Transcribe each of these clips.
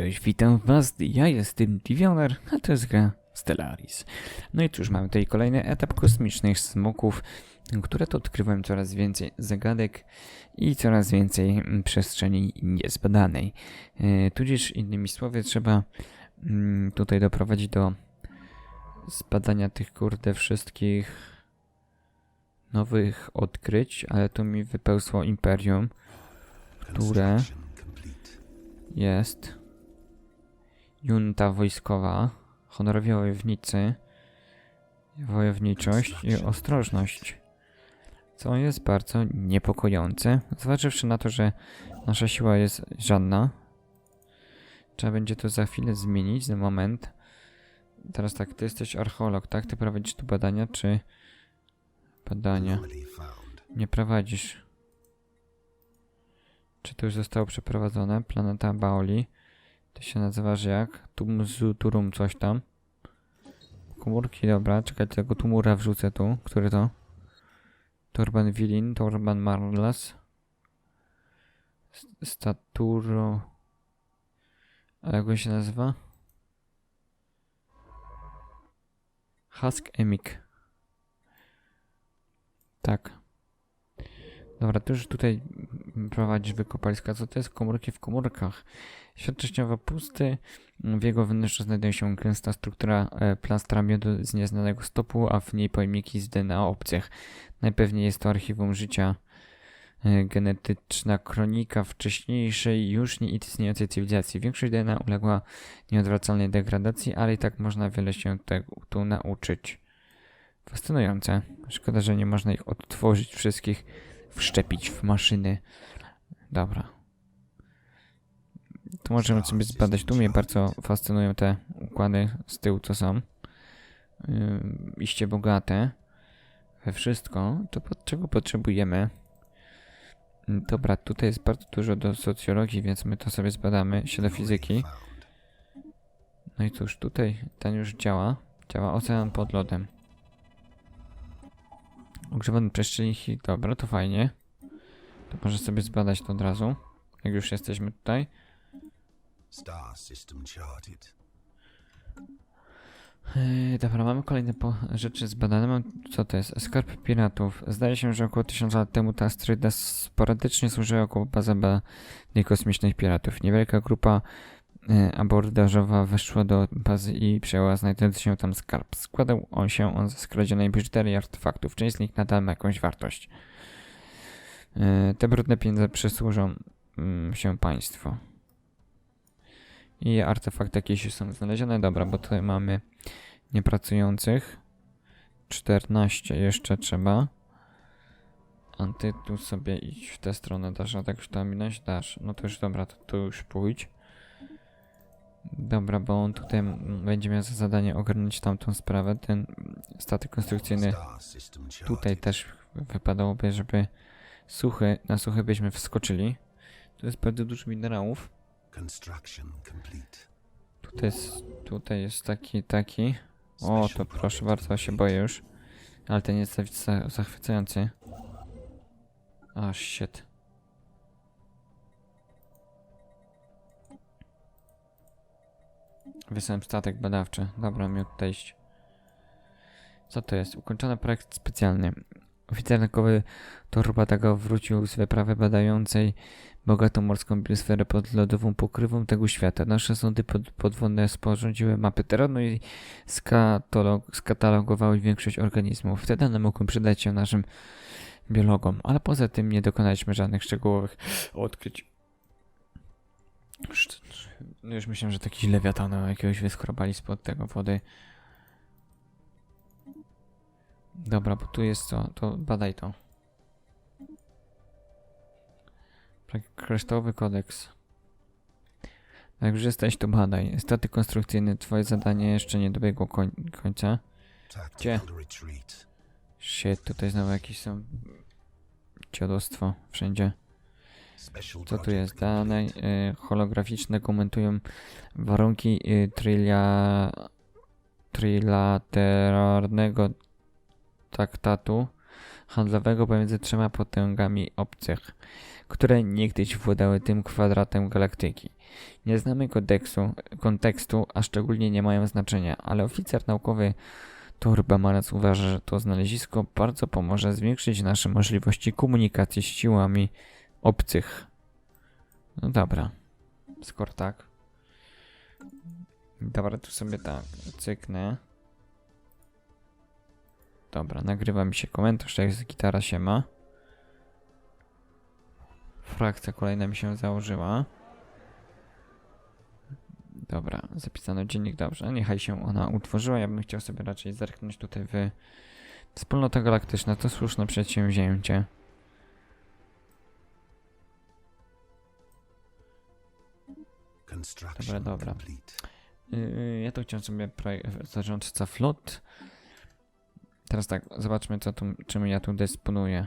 Cześć, witam was, ja jestem Divioner, a to jest gra Stellaris. No i cóż, mamy tutaj kolejny etap kosmicznych smoków, które to odkrywałem coraz więcej zagadek i coraz więcej mm, przestrzeni niezbadanej. E, tudzież innymi słowy trzeba mm, tutaj doprowadzić do zbadania tych kurde wszystkich nowych odkryć, ale tu mi wypełzło Imperium, które jest junta wojskowa, honorowi wojownicy, wojowniczość i ostrożność. Co jest bardzo niepokojące, zważywszy na to, że nasza siła jest żadna. Trzeba będzie to za chwilę zmienić, za moment. Teraz tak, ty jesteś archeolog, tak? Ty prowadzisz tu badania, czy... Badania. Nie prowadzisz. Czy to już zostało przeprowadzone? Planeta Baoli. To się nazywasz jak? Tumzu Turum coś tam. Komórki, dobra. Czekaj, tego tumura wrzucę tu. Który to? Torban Wilin, Torban Marlas. Staturo... A jak on się nazywa? Husk Emik. Tak. Dobra, ty już tutaj prowadzisz wykopaliska. Co to jest komórki w komórkach? Świat trzcinowy pusty. W jego wnętrzu znajduje się gęsta struktura e, plastra miodu z nieznanego stopu, a w niej pojemniki z DNA obcych. Najpewniej jest to archiwum życia. e, Genetyczna kronika wcześniejszej, już nieistniejącej cywilizacji. Większość DNA uległa nieodwracalnej degradacji, ale i tak można wiele się tego tu nauczyć. Fascynujące. Szkoda, że nie można ich odtworzyć wszystkich wszczepić w maszyny. Dobra. To możemy sobie zbadać. Tu mnie bardzo fascynują te układy z tyłu, co są. Yy, iście bogate we wszystko. To pod czego potrzebujemy? Dobra, tutaj jest bardzo dużo do socjologii, więc my to sobie zbadamy. Się do fizyki. No i cóż, tutaj ten już działa. Działa ocean pod lodem. Ogrzewany przeszczelniki, dobra, to fajnie. To może sobie zbadać to od razu, jak już jesteśmy tutaj. Star system charted. Yy, dobra, mamy kolejne rzeczy zbadane. Mam, co to jest? Skarb piratów. Zdaje się, że około 1000 lat temu ta asteroida sporadycznie służyła jako baza badań kosmicznych piratów. Niewielka grupa abordażowa weszła do bazy i przejęła znajdujący się tam skarb. Składał on się on ze skradzionej biżuterii artefaktów. Część z nich nadal ma jakąś wartość. Yy, te brudne pieniądze przysłużą mm, się państwu. I artefakty jakieś są znalezione. Dobra, bo tutaj mamy niepracujących. 14 jeszcze trzeba. A ty tu sobie idź w tę stronę. Dasz a tak już tam minąć? Dasz. No to już dobra, to tu już pójdź. Dobra, bo on tutaj będzie miał za zadanie ogarnąć tamtą sprawę. Ten statek konstrukcyjny tutaj też wypadałoby, żeby suchy, na suchy byśmy wskoczyli. Tu jest bardzo dużo minerałów. Tutaj jest, tutaj jest taki, taki. O, to proszę bardzo, się boję już. Ale ten jest za- za- zachwycający. A, shit. Wysłałem statek badawczy. Dobra, tutaj iść. Co to jest? Ukończony projekt specjalny. Oficer naukowy Torbataga wrócił z wyprawy badającej bogatą morską biosferę pod lodową pokrywą tego świata. Nasze sądy pod, podwodne sporządziły mapy terenu i skatalog, skatalogowały większość organizmów. Te dane mogą przydać się naszym biologom, ale poza tym nie dokonaliśmy żadnych szczegółowych odkryć. Już, no już myślałem, że taki lewiatana jakiegoś wyskrobali spod tego wody. Dobra, bo tu jest co? To badaj to. Tak, Kryształowy kodeks. Jak już jesteś, to badaj. Staty konstrukcyjny, twoje zadanie jeszcze nie dobiegło koń końca. Tactical retreat. Shit, tutaj znowu jakieś są... Dziadostwo wszędzie. Co tu jest? Dane y, holograficzne komentują warunki y, trilia... trilateralnego traktatu handlowego pomiędzy trzema potęgami obcych, które niegdyś władały tym kwadratem galaktyki. Nie znamy kodeksu, kontekstu, a szczególnie nie mają znaczenia, ale oficer naukowy Torba Marac uważa, że to znalezisko bardzo pomoże zwiększyć nasze możliwości komunikacji z siłami obcych. No dobra, skoro tak. Dobra, tu sobie tak cyknę. Dobra, nagrywa mi się komentarz, jak z gitara się ma. Frakcja kolejna mi się założyła. Dobra, zapisano dziennik, dobrze. Niechaj się ona utworzyła. Ja bym chciał sobie raczej zerknąć tutaj w Wspólnota Galaktyczna. To słuszne przedsięwzięcie. Construction dobra. complete. Yy, ja to chciałem sobie zarządca flot. Teraz tak, zobaczmy co tu, czym ja tu dysponuję.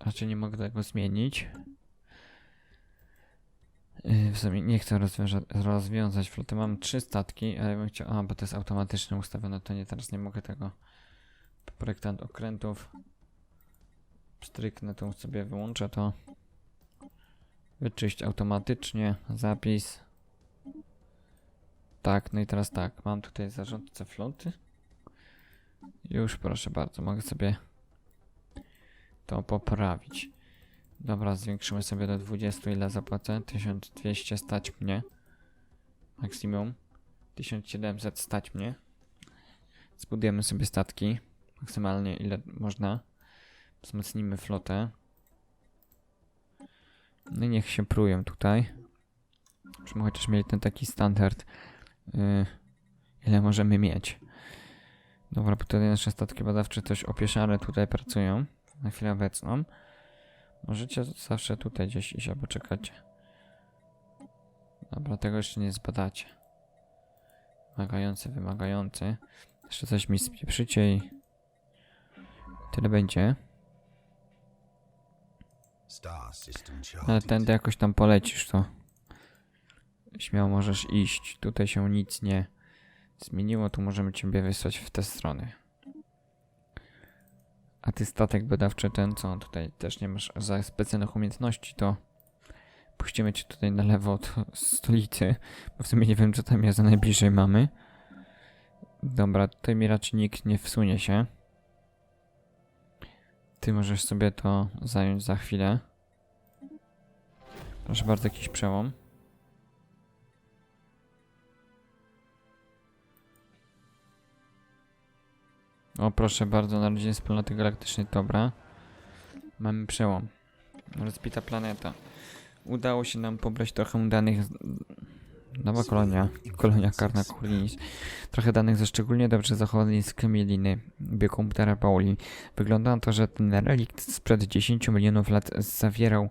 Raczej nie mogę tego zmienić. Yy, W sumie nie chcę rozwiąza- rozwiązać floty. Mam trzy statki, ale bym chciał. A, bo to jest automatycznie ustawione, to nie teraz nie mogę tego. Projektant okrętów. Stryknę tu sobie, wyłączę to. Wyczyść automatycznie. Zapis. Tak, no i teraz tak. Mam tutaj zarządcę floty. Już proszę bardzo, mogę sobie to poprawić. Dobra, zwiększymy sobie do 20, ile zapłacę? 1200 stać mnie. Maksimum. 1700 stać mnie. Zbudujemy sobie statki. Maksymalnie ile można. Wzmocnimy flotę. No i niech się prują tutaj. Żebyśmy chociaż mieli ten taki standard. Yy, ile możemy mieć. Dobra, bo tutaj nasze statki badawcze coś opieszare tutaj pracują. Na chwilę obecną. Możecie zawsze tutaj gdzieś iść albo czekacie. Dobra, tego jeszcze nie zbadacie. Wymagający, wymagający. Jeszcze coś mi spieprzycie i tyle będzie. Ale tędy jakoś tam polecisz, to śmiało możesz iść. Tutaj się nic nie zmieniło, tu możemy ciebie wysłać w tę stronę. A ty statek badawczy ten, co tutaj też nie masz za specjalnych umiejętności, to puścimy cię tutaj na lewo od stolicy, bo w sumie nie wiem, co tam jest za najbliżej mamy. Dobra, tutaj mi raczej nikt nie wsunie się. Ty możesz sobie to zająć za chwilę. Proszę bardzo, jakiś przełom. O, proszę bardzo, Narodziny Wspólnoty Galaktycznej, dobra. Mamy przełom. Rozbita planeta. Udało się nam pobrać trochę danych. z- Nowa kolonia, kolonia Karna Kurinis. Trochę danych ze szczególnie dobrze zachowanej z Kamieliny, biokomputera Pauli. Wygląda na to, że ten relikt sprzed 10 milionów lat zawierał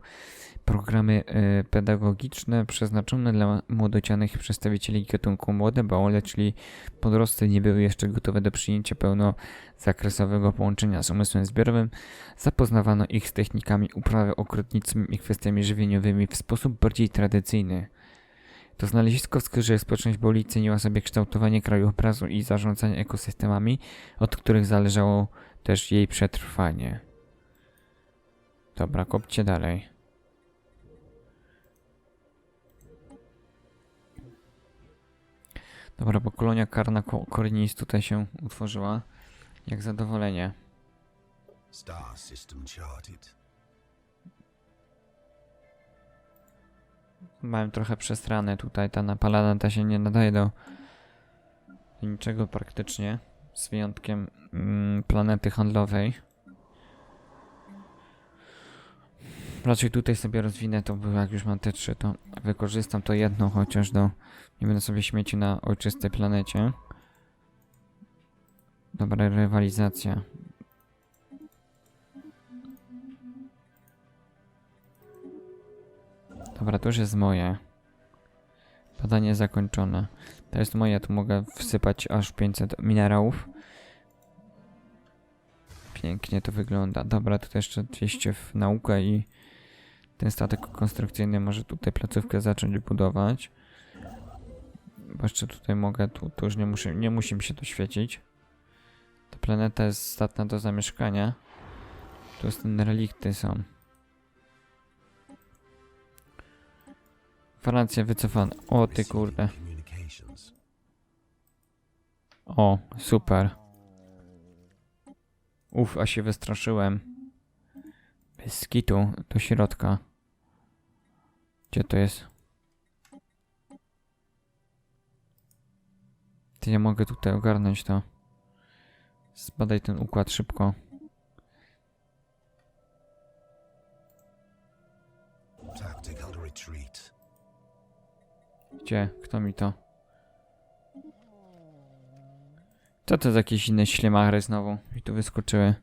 programy y, pedagogiczne przeznaczone dla młodocianych przedstawicieli gatunku młode baole, czyli podrosty nie były jeszcze gotowe do przyjęcia pełnozakresowego połączenia z umysłem zbiorowym, zapoznawano ich z technikami uprawy okrutnicymi i kwestiami żywieniowymi w sposób bardziej tradycyjny. To znalezisko wskazuje, że społeczność Bauli ceniła sobie kształtowanie krajobrazu i zarządzanie ekosystemami, od których zależało też jej przetrwanie. Dobra, kopcie dalej. Dobra, bo kolonia karna Ko- Korinis tutaj się utworzyła. Jak zadowolenie. Star system charted. Mam trochę przesrane tutaj, ta napalana ta się nie nadaje do niczego praktycznie. Z wyjątkiem mm, planety handlowej. Raczej tutaj sobie rozwinę to, bo jak już mam te trzy, to wykorzystam to jedno chociaż do... Nie będę sobie śmieci na ojczystej planecie. Dobra, rywalizacja. Dobra, to już jest moje. Badanie zakończone. To jest moje, tu mogę wsypać aż 500 minerałów. Pięknie to wygląda. Dobra, tutaj jeszcze 200 w naukę i ten statek konstrukcyjny może tutaj placówkę zacząć budować. jeszcze tutaj mogę, tu, tu już nie, muszę, nie musi mi się to świecić. Ta planeta jest statna do zamieszkania. Tu ten relikty są. Francja wycofana. O ty kurde. O, super. Uf, a się wystraszyłem. Bez skitu do środka. Gdzie to jest? Ty nie mogę tutaj ogarnąć to. Zbadaj ten układ szybko. Gdzie? Kto mi to? Co to za jakieś inne ślimachry znowu? I tu wyskoczyły.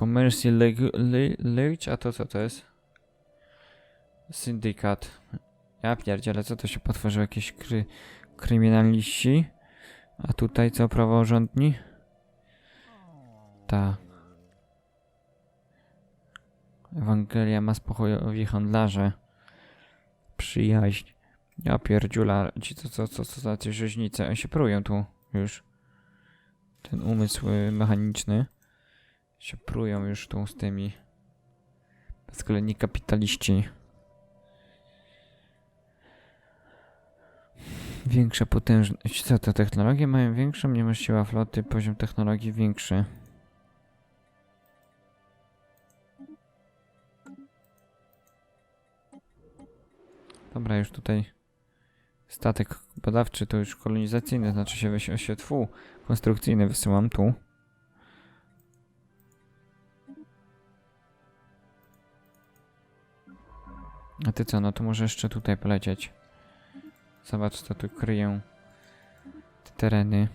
Commercial Leg- Le- Leach? A to co to jest? Syndykat. Ja pierdzielę, co to się potworzyło? Jakieś kry kryminaliści? A tutaj co praworządni? Tak. Ewangelia ma spokojowi handlarze. Przyjaźń. Ja pierdziula, ci co, co, co, co za ci rzeźnice. Oni się prują tu już. Ten umysł mechaniczny. Się prują już tu z tymi. Bezkoleni kapitaliści. Większa potężność. Co to? Technologie mają większą, nie masz siła floty, poziom technologii większy. Dobra, już tutaj statek badawczy to już kolonizacyjny, znaczy się się tfu, konstrukcyjny wysyłam tu. A ty co, no to może jeszcze tutaj polecieć. Zobacz co tu kryją te tereny.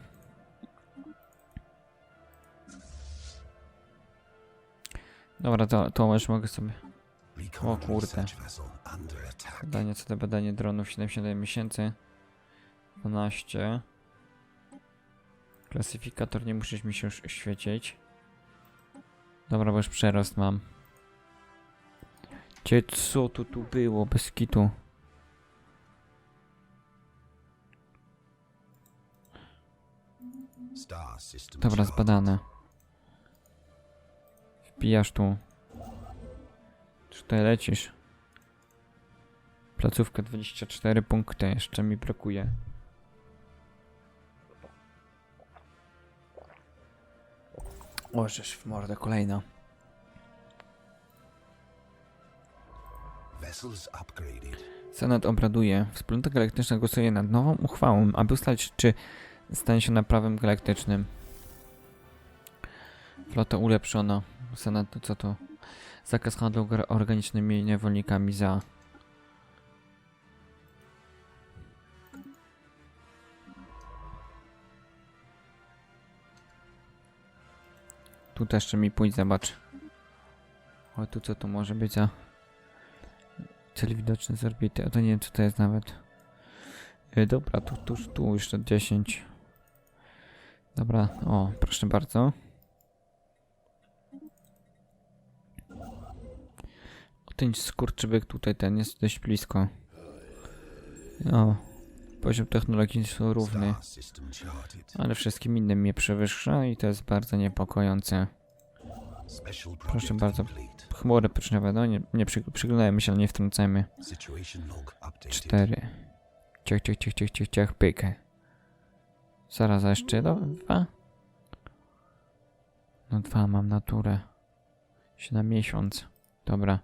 Dobra, to, to już mogę sobie Recon kurde. Badanie co to badanie dronów 77 miesięcy 12 Klasyfikator nie musisz mi się już świecić Dobra, bo już przerost mam Gdzie co tu tu było? Bez kitu. Dobra, zbadane. Wbijasz tu. Czy tutaj lecisz? Placówka 24 punkty, jeszcze mi brakuje. O, żeż w mordę kolejna Senat obraduje. Wspólnota Galaktyczna głosuje nad nową uchwałą, aby ustalić, czy stanie się ona prawem galaktycznym. Flota ulepszona. Senat co to? Zakaz handlu organicznymi niewolnikami za. Tu też mi pójdź, zobacz. O, tu co to może być za... Cel widoczny z orbity. A to nie wiem co to jest nawet. E, dobra, tu, tu, tu jeszcze 10. Dobra, o, proszę bardzo. Ten skurczybyk tutaj, ten jest dość blisko. O, poziom technologii jest równy. Ale wszystkim innym mnie przewyższa i to jest bardzo niepokojące. Proszę bardzo. Chmury poczyniowe, no nie, nie przy, przyglądajmy się, ale nie wtrącajmy. Situation log updated. Cztery. Ciach, ciach, ciach, ciach, ciach, ciach, pykę. Zaraz, a jeszcze no, dwa? No dwa mam naturę. Się na miesiąc. Dobra.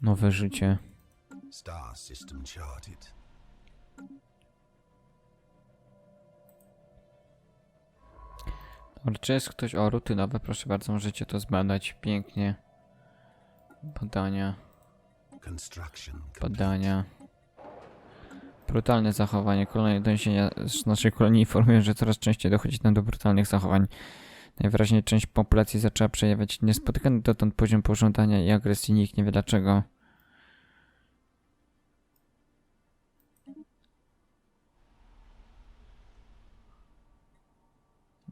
Nowe życie. Star system charted. Dobra, czy jest ktoś o rutynowe? Proszę bardzo, możecie to zbadać. Pięknie. Badania, badania. Brutalne zachowanie. Kolejne doniesienia z naszej kolonii informują, że coraz częściej dochodzi tam do brutalnych zachowań. Najwyraźniej część populacji zaczęła przejawiać niespotykany dotąd poziom pożądania i agresji. Nikt nie wie dlaczego.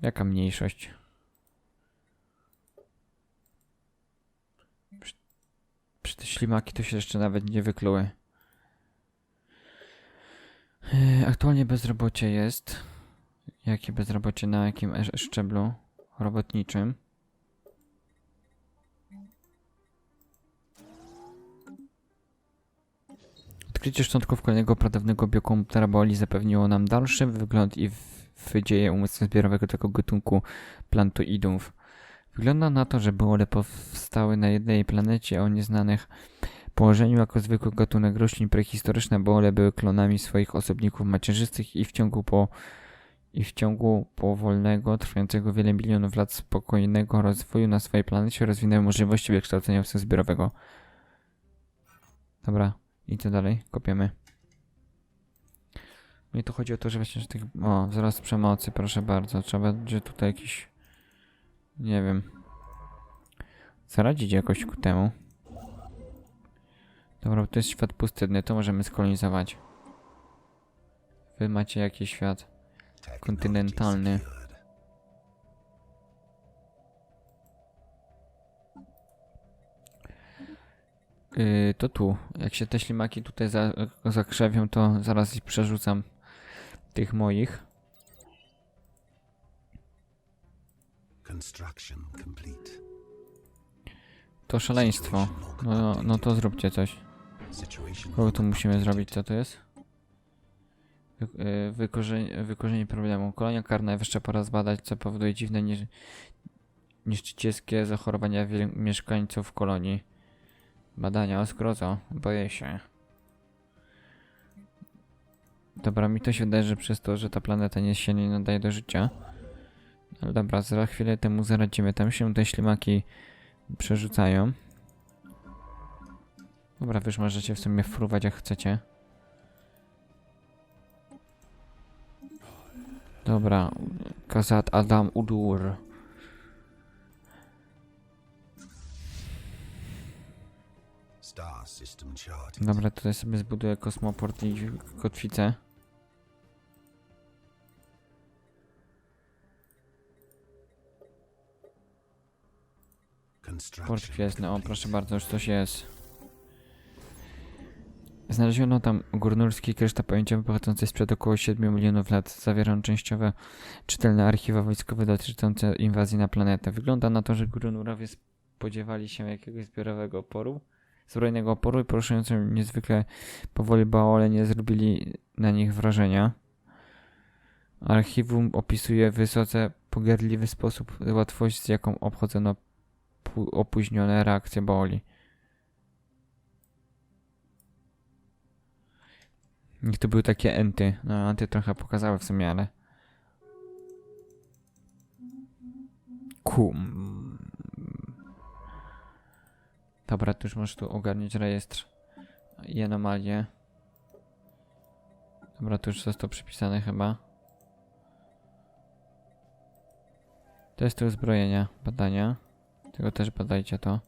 Jaka mniejszość? Przy te ślimaki to się jeszcze nawet nie wykluły. Yy, aktualnie bezrobocie jest. Jakie bezrobocie na jakim szczeblu robotniczym? Odkrycie szczątków kolejnego pradawnego biokomputera Boli zapewniło nam dalszy wygląd i w- w dzieje umysłu zbiorowego tego gatunku plantoidów. Wygląda na to, że Boole powstały na jednej planecie o nieznanych położeniu jako zwykły gatunek roślin prehistoryczne Boole były klonami swoich osobników macierzystych i w ciągu po i w ciągu powolnego, trwającego wiele milionów lat spokojnego rozwoju na swojej planecie rozwinęły możliwości wykształcenia zbiorowego. Dobra, idźcie dalej, kopiemy. No i tu chodzi o to, że właśnie, że tych... O, wzrost przemocy, proszę bardzo. Trzeba będzie tutaj jakiś... Nie wiem. Zaradzić jakoś ku temu. Dobra, to jest świat pustynny, to możemy skolonizować. Wy macie jakiś świat kontynentalny. Yy, to tu. Jak się te ślimaki tutaj za, zakrzewią, to zaraz ich przerzucam tych moich. To szaleństwo. No, no to zróbcie coś. Kogo tu musimy zrobić? Co to jest? Yy, wykorzenie, wykorzenie problemu. Kolonia karna jeszcze pora zbadać, co powoduje dziwne niż, niszczycielskie zachorowania mieszkańców kolonii. Badania o zgrozo. Boję się. Dobra, mi to się wydaje, że przez to, że ta planeta nie się nie nadaje do życia. Ale dobra, za chwilę temu zaradzimy. Tam się te ślimaki przerzucają. Dobra, wy już możecie w sumie fruwać jak chcecie. Dobra, Kazat Adam Udur. Dobra, tutaj sobie zbuduję kosmoport i kotwicę. Port gwiezdny, o proszę bardzo, już coś jest. Znaleziono tam górnurski kryształ pamięciowy pochodzący sprzed około 7 milionów lat. Zawiera on częściowe czytelne archiwa wojskowe dotyczące inwazji na planetę. Wygląda na to, że górnurowie spodziewali się jakiegoś zbiorowego oporu, zbrojnego oporu i poruszający niezwykle powoli baole nie zrobili na nich wrażenia. Archiwum opisuje wysoce pogardliwy sposób łatwość, z jaką obchodzono opóźnione reakcje boli. Niech to były takie enty. No, anty trochę pokazały w sumie, ale... Kum. Dobra, to już możesz tu ogarnić rejestr i anomalie. Dobra, to już został przypisane chyba. Testy uzbrojenia, badania. Tego też badajcie to.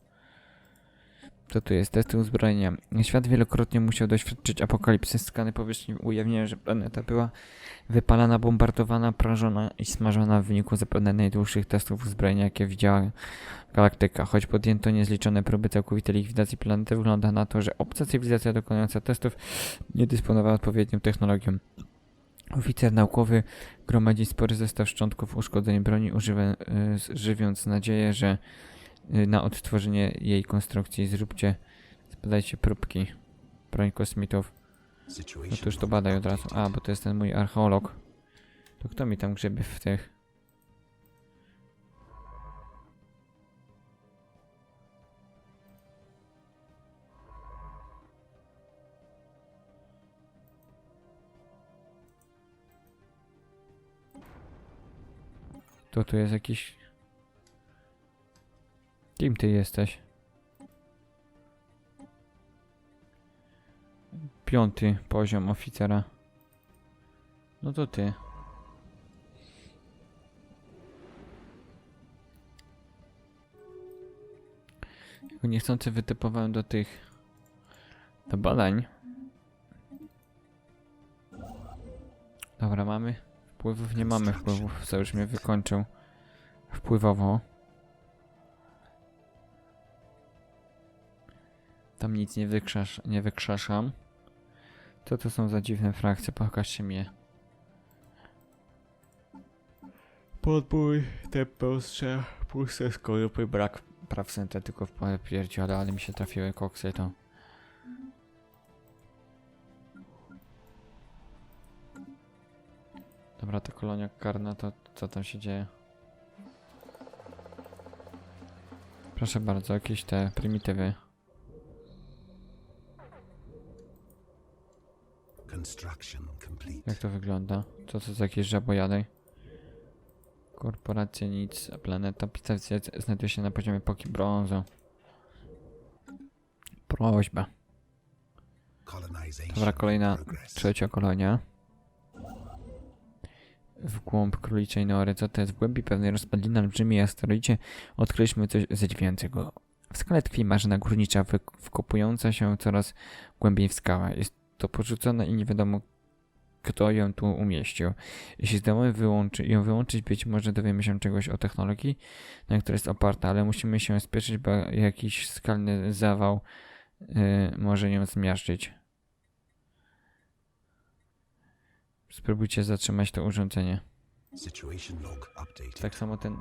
Co tu jest? Testy uzbrojenia. Świat wielokrotnie musiał doświadczyć apokalipsy. Skany powierzchni ujawniają, że planeta była wypalana, bombardowana, prażona i smażona w wyniku zapewne najdłuższych testów uzbrojenia, jakie widziała galaktyka. Choć podjęto niezliczone próby całkowitej likwidacji planety, wygląda na to, że obca cywilizacja dokonująca testów nie dysponowała odpowiednią technologią. Oficer naukowy gromadzi spory zestaw szczątków uszkodzeń broni, z- żywiąc nadzieję, że na odtworzenie jej konstrukcji zróbcie, zbadajcie próbki broń kosmitów. No to już to badaj od razu. A, bo to jest ten mój archeolog. To kto mi tam grzebie w tych? To tu jest jakiś... Kim ty jesteś? Piąty poziom oficera. No to ty. Niechcący wytypowałem do tych... do badań. Dobra, mamy wpływów? Nie mamy wpływów, co już mnie wykończył. Wpływowo. Tam nic nie, wykrzesz, nie wykrzeszam. Co to są za dziwne frakcje? Pokażcie mi je. Podbój, te proste, puste skorupy, brak praw syntetyków, pierdziele, ale mi się trafiły koksy to. Dobra, ta kolonia karna, to co tam się dzieje? Proszę bardzo, jakieś te prymitywy. Jak to wygląda? Co to za jakieś żabojady? Korporacja nic, a planeta Picacja znajduje się na poziomie epoki brązu. Prośba. Dobra, kolejna trzecia kolonia. W głąb króliczej nory. Co to jest? W głębi pewnej rozpadliny olbrzymiej asteroidzie odkryliśmy coś zadziwiającego. W skale tkwi maszyna górnicza wy- wkopująca się coraz głębiej w skałę. Jest to porzucone i nie wiadomo kto ją tu umieścił. Jeśli zdołamy wyłączy, ją wyłączyć, być może dowiemy się czegoś o technologii, na której jest oparta, ale musimy się spieszyć, bo jakiś skalny zawał yy, może ją zmiażdżyć. Spróbujcie zatrzymać to urządzenie. Tak samo ten.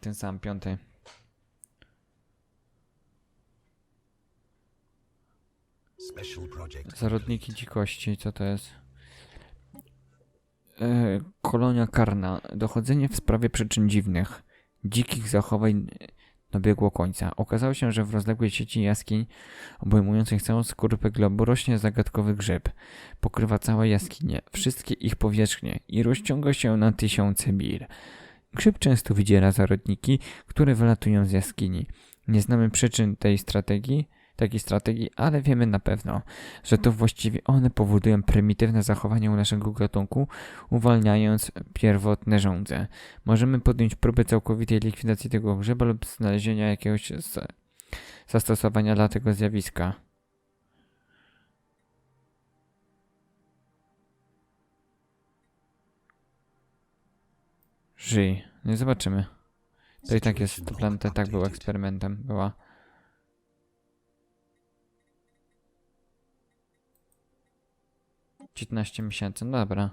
Ten sam piąty. Zarodniki dzikości, co to jest? E, kolonia karna. Dochodzenie w sprawie przyczyn dziwnych. Dzikich zachowań dobiegło końca. Okazało się, że w rozległej sieci jaskiń obejmujących całą skorupę globu rośnie zagadkowy grzyb. Pokrywa całe jaskinie, wszystkie ich powierzchnie i rozciąga się na tysiące mil. Grzyb często wydziera zarodniki, które wylatują z jaskini. Nie znamy przyczyn tej strategii, takiej strategii, ale wiemy na pewno, że to właściwie one powodują prymitywne zachowanie u naszego gatunku, uwalniając pierwotne żądze. Możemy podjąć próbę całkowitej likwidacji tego grzyba lub znalezienia jakiegoś zastosowania dla tego zjawiska. Żyj. Nie zobaczymy. To i tak jest, log planeta tak była eksperymentem. Była. Dziewiętnaście miesięcy, no dobra.